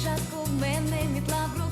початку в мене мітла в руці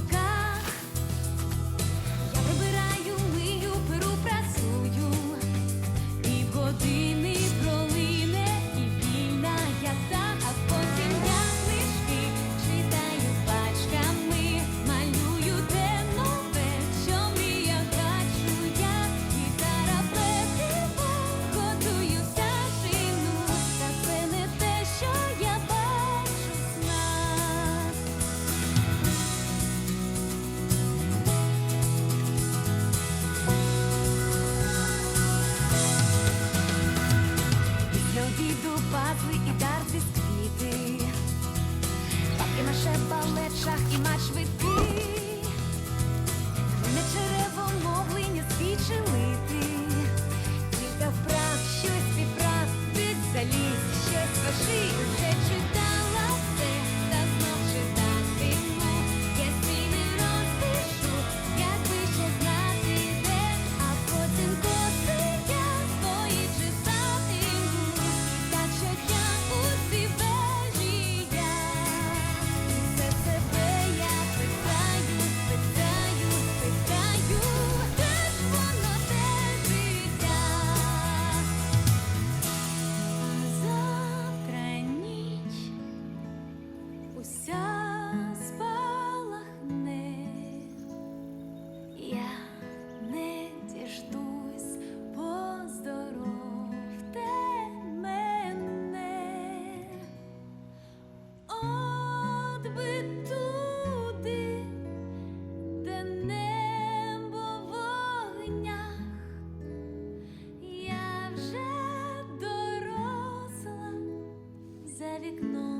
вікно.